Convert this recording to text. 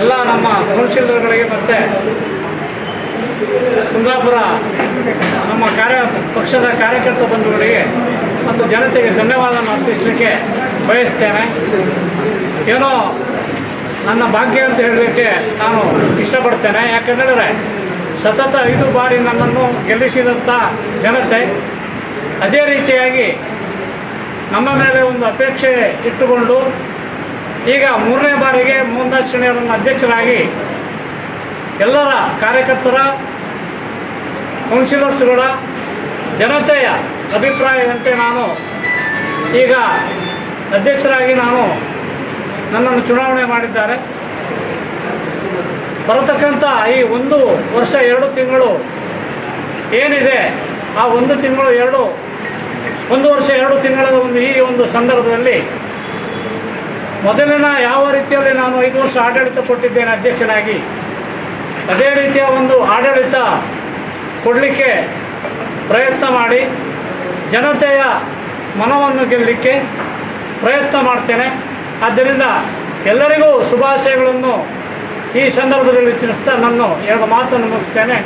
ಎಲ್ಲ ನಮ್ಮ ಕೌನ್ಸಿಲರ್ಗಳಿಗೆ ಮತ್ತೆ ಕುಂದಾಪುರ ನಮ್ಮ ಕಾರ್ಯ ಪಕ್ಷದ ಕಾರ್ಯಕರ್ತ ಬಂಧುಗಳಿಗೆ ಮತ್ತು ಜನತೆಗೆ ಧನ್ಯವಾದವನ್ನು ಅರ್ಪಿಸಲಿಕ್ಕೆ ಬಯಸ್ತೇನೆ. ಏನೋ ನನ್ನ ಭಾಗ್ಯ ಅಂತ ಹೇಳಲಿಕ್ಕೆ ನಾನು ಇಷ್ಟಪಡ್ತೇನೆ. ಯಾಕಂದರೆ ಸತತ ಐದು ಬಾರಿ ನನ್ನನ್ನು ಗೆಲ್ಲಿಸಿದಂಥ ಜನತೆ ಅದೇ ರೀತಿಯಾಗಿ ನಮ್ಮ ಮೇಲೆ ಒಂದು ಅಪೇಕ್ಷೆ ಇಟ್ಟುಕೊಂಡು ಈಗ ಮೂರನೇ ಬಾರಿಗೆ ಮೋಹನ್ದಾಸ್ ಶೆಣಿಯವರನ್ನು ಅಧ್ಯಕ್ಷರಾಗಿ ಎಲ್ಲರ ಕಾರ್ಯಕರ್ತರ ಕೌನ್ಸಿಲರ್ಸ್ಗಳ ಜನತೆಯ ಅಭಿಪ್ರಾಯದಂತೆ ನಾನು ಈಗ ಅಧ್ಯಕ್ಷರಾಗಿ ನಾನು ನನ್ನನ್ನು ಚುನಾವಣೆ ಮಾಡಿದ್ದಾರೆ. ಬರತಕ್ಕಂಥ ಈ ಒಂದು ವರ್ಷ, ಎರಡು ತಿಂಗಳು ಏನಿದೆ, ಆ ಒಂದು ತಿಂಗಳು ಎರಡು, ಒಂದು ವರ್ಷ, ಎರಡು ತಿಂಗಳ ಒಂದು ಈ ಒಂದು ಸಂದರ್ಭದಲ್ಲಿ ಮೊದಲಿನ ಯಾವ ರೀತಿಯಲ್ಲಿ ನಾನು ಐದು ವರ್ಷ ಆಡಳಿತ ಕೊಟ್ಟಿದ್ದೇನೆ ಅಧ್ಯಕ್ಷನಾಗಿ, ಅದೇ ರೀತಿಯ ಒಂದು ಆಡಳಿತ ಕೊಡಲಿಕ್ಕೆ ಪ್ರಯತ್ನ ಮಾಡಿ, ಜನತೆಯ ಮನವನ್ನು ಗೆಲ್ಲಲಿಕ್ಕೆ ಪ್ರಯತ್ನ ಮಾಡ್ತೇನೆ. ಆದ್ದರಿಂದ ಎಲ್ಲರಿಗೂ ಶುಭಾಶಯಗಳನ್ನು ಈ ಸಂದರ್ಭದಲ್ಲಿ ತಿಳಿಸ್ತಾ ನಾನು ಎರಡು ಮಾತನ್ನು ಮುಗಿಸ್ತೇನೆ.